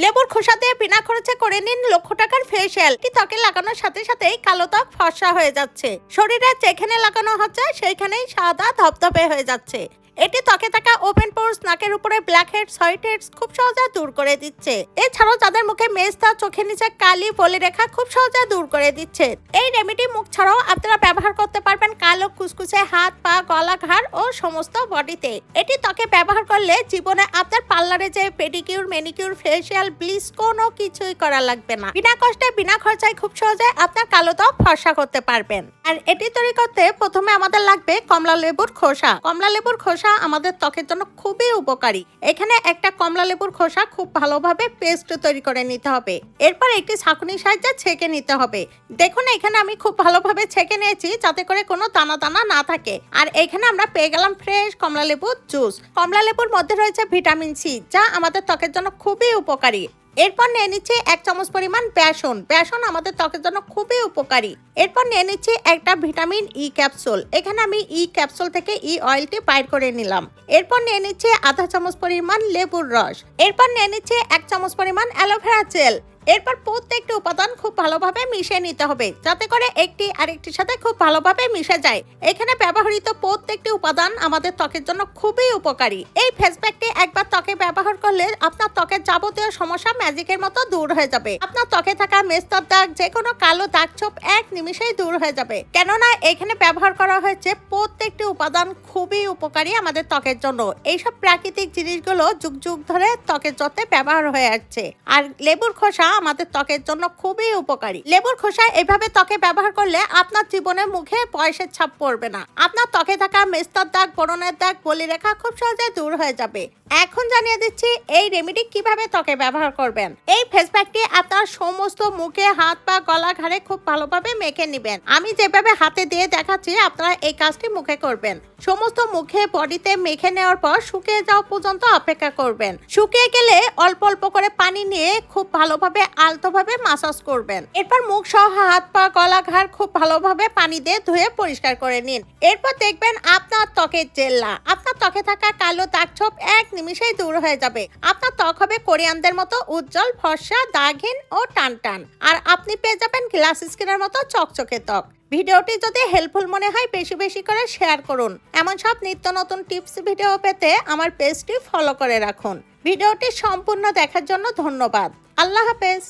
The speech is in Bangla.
লেবুর খোসা দিয়ে বিনা খরচে করে নিন লক্ষ টাকার ফেসিয়াল। কি ত্বকে লাগানোর সাথে সাথেই কালো ত্বক ফর্সা হয়ে যাচ্ছে। শরীরে যেখানে লাগানো হচ্ছে, সেইখানেই সাদা ধপধপে হয়ে যাচ্ছে। এটি ত্বকে থাকা ওপেন পোর্স, নাকের উপরে ব্ল্যাক হেডস হোয়াইট হেডস খুব সহজে দূর করে দিচ্ছে। এছাড়াও যাদের মুখে মেস্তা চোখের নিচে কালি বলে রেখা খুব সহজে দূর করে দিচ্ছে। এই রেমেডি মুখ ছাড়াও আপনারা ব্যবহার করতে পারবেন কালো কুচকুচে হাত, পা, গলা, ঘাড় ও সমস্ত বডিতে। এটি ত্বকে ব্যবহার করলে জীবনে আপনার পার্লারে যে পেডিকিউর মেনিকিউর ফেসিয়াল, ব্লিচ কোনো কিছুই করা লাগবে না। বিনা কষ্টে, বিনা খরচায় খুব সহজে আপনার কালো ত্বক ফর্সা করতে পারবেন। আর এটি তৈরি করতে প্রথমে আমাদের লাগবে কমলা লেবুর খোসা। কমলা লেবুর খোসা আমাদের ত্বকের জন্য খুবই উপকারী। এখানে একটা কমলা লেবুর খোসা খুব ভালোভাবে পেস্ট তৈরি করে নিতে হবে। এরপর একটি ছাঁকুনির সাহায্যে ছেঁকে নিতে হবে। দেখুন, এখানে আমি খুব ভালোভাবে ছেঁকে নিয়েছি, যাতে করে কোনো দানা দানা না থাকে। আর এখানে আমরা পেয়ে গেলাম ফ্রেশ কমলা লেবুর জুস কমলা লেবুর মধ্যে রয়েছে ভিটামিন সি যা আমাদের ত্বকের জন্য খুবই উপকারী। এরপর নিয়ে নিচ্ছি এক চামচ পরিমাণ বেসন। বেসন আমাদের ত্বকের জন্য খুবই উপকারী। এরপর নিয়ে নিচ্ছি একটা ভিটামিন ই ক্যাপসুল এখানে আমি ই ক্যাপসুল থেকে ই অয়েলটি বাইর করে নিলাম। এরপর নিয়ে নিচ্ছি আধা চামচ পরিমাণ লেবুর রস। এরপর নিয়ে নিচ্ছি এক চামচ পরিমাণ অ্যালোভেরা জেল এরপর প্রত্যেকটি উপাদান খুব ভালোভাবে মিশিয়ে নিতে হবে, যাতে করে একটি আরেকটির সাথে খুব ভালোভাবে মিশে যায়। এখানে ব্যবহৃত প্রত্যেকটি উপাদান আমাদের ত্বকের জন্য খুবই উপকারী। এই ফেস প্যাকটি একবার ত্বকে ব্যবহার করলে আপনার ত্বকের যাবতীয় সমস্যা ম্যাজিকের মতো দূর হয়ে যাবে। আপনার ত্বকে থাকা মেস্তর দাগ যে কোনো কালো দাগ ছোপ এক নিমিষেই দূর হয়ে যাবে। কেননা, এখানে ব্যবহার করা হয়েছে প্রত্যেকটি উপাদান খুবই উপকারী আমাদের ত্বকের জন্য। এইসব প্রাকৃতিক জিনিসগুলো যুগ যুগ ধরে ত্বকের যত্নে ব্যবহার হয়ে আসছে। আর লেবুর খোসা আমাদের ত্বকের জন্য খুবই উপকারী। লেবুর খোসা এভাবে ত্বকে ব্যবহার করলে আপনার জীবনে মুখে বয়সের ছাপ পড়বে না। আপনার ত্বকে থাকা মেস্তর দাগ বরণের দাগ বলি রেখা খুব সহজে দূর হয়ে যাবে। এখন জানিয়ে দিচ্ছি, এই রেমেডি কীভাবে ত্বকে ব্যবহার করবেন। এই ফেস প্যাকটি আপনার সমস্ত মুখে, হাত পা, গলা, ঘাড়ে খুব ভালোভাবে মেখে নেবেন। আমি যেভাবে হাতে দিয়ে দেখাচ্ছি, আপনারা এই কাজটি মুখে করবেন। সমস্ত মুখে বডিতে মেখে নেওয়ার পর শুকিয়ে যাওয়া পর্যন্ত অপেক্ষা করবেন। শুকিয়ে গেলে অল্প অল্প করে পানি নিয়ে খুব ভালোভাবে আলতোভাবে মাসাজ করবেন। এরপর মুখ সহ হাত পা, গলা, ঘাড় খুব ভালোভাবে পানি দিয়ে ধুয়ে পরিষ্কার করে নিন। এরপর দেখবেন আপনার ত্বকের জেল্লা। আপনার ত্বকে থাকা কালো দাগ ছোপ এক নিমিষেই দূর হয়ে যাবে। আপনার ত্বক হবে কোরিয়ানদের মতো উজ্জ্বল, ফর্সা, দাগহীন ও টান টান আর আপনি পেয়ে যাবেন গ্লাস স্কিনের মতো চকচকে ত্বক। ভিডিওটি যদি হেল্পফুল মনে হয়, বেশি বেশি করে শেয়ার করুন। এমন সব নিত্য নতুন টিপস ভিডিও পেতে আমার পেজটি ফলো করে রাখুন। ভিডিওটি সম্পূর্ণ দেখার জন্য ধন্যবাদ। আল্লাহ হাফেজ।